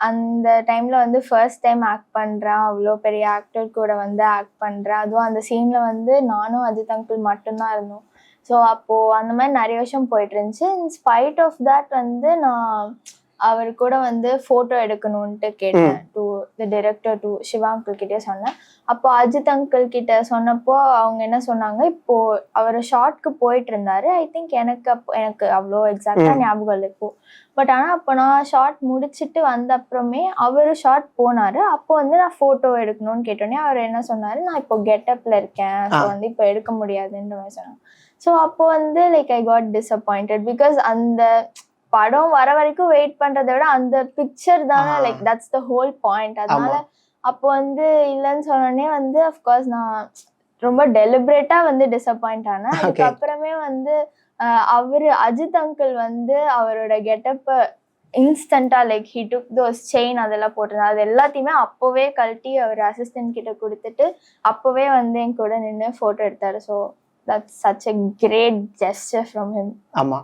அந்த டைம்ல வந்து ஃபர்ஸ்ட் டைம் ஆக்ட் பண்ணுறேன் அவ்வளோ பெரிய ஆக்டர் கூட வந்து ஆக்ட் பண்ணுறேன் அதுவும் அந்த சீன்ல வந்து நானும் அஜித் அங்கிள் மட்டும்தான் இருந்தோம். ஸோ அப்போது அந்த மாதிரி நிறைய விஷயம் போயிட்டு இருந்துச்சு. இன் ஸ்பைட் ஆஃப் தட் வந்து நான் அவர் கூட வந்து போட்டோ எடுக்கணும்ட்டு கேட்டேன். To the director to Siva uncle கிட்டே சொன்னேன். அப்போ அஜித் அங்கிள் கிட்ட சொன்னப்போ அவங்க என்ன சொன்னாங்க இப்போ அவர் ஷார்ட்க்கு போயிட்டு இருந்தாரு. ஐ திங்க் எனக்கு அப்போ எனக்கு அவ்வளோ எக்ஸாக்டா. ஞாபகம் இல்லை இப்போ. பட் ஆனா அப்போ நான் ஷார்ட் முடிச்சிட்டு வந்த அப்புறமே அவர் ஷார்ட் போனாரு. அப்போ வந்து நான் போட்டோ எடுக்கணும்னு கேட்டோன்னே அவர் என்ன சொன்னாரு நான் இப்போ கெட்டப்ல இருக்கேன். ஸோ. வந்து இப்போ எடுக்க முடியாதுன்ற மாதிரி சொன்னாங்க. ஸோ அப்போ வந்து like I got disappointed because அந்த படம் வர வரைக்கும் வெயிட் பண்றதை விட அந்த பிக்சர் தானே. Like that's the whole point அதனால. அப்போ வந்து இல்லைன்னு சொன்னோடனே வந்து அஃப்கோர்ஸ் நான் ரொம்ப டெலிபரேட்டா வந்து டிசப்பாயிண்ட் ஆனேன். அதுக்கப்புறமே வந்து அவரு அஜித் அங்கிள் வந்து அவரோட கெட்டப்ப இன்ஸ்டண்டா like he took those chain அதெல்லாம் போட்டிருந்தாரு அது எல்லாத்தையுமே அப்போவே கழட்டி அவர் அசிஸ்டன்ட் கிட்ட கொடுத்துட்டு அப்போவே வந்து என் கூட நின்று போட்டோ எடுத்தாரு so that's such a great gesture from him ஆமா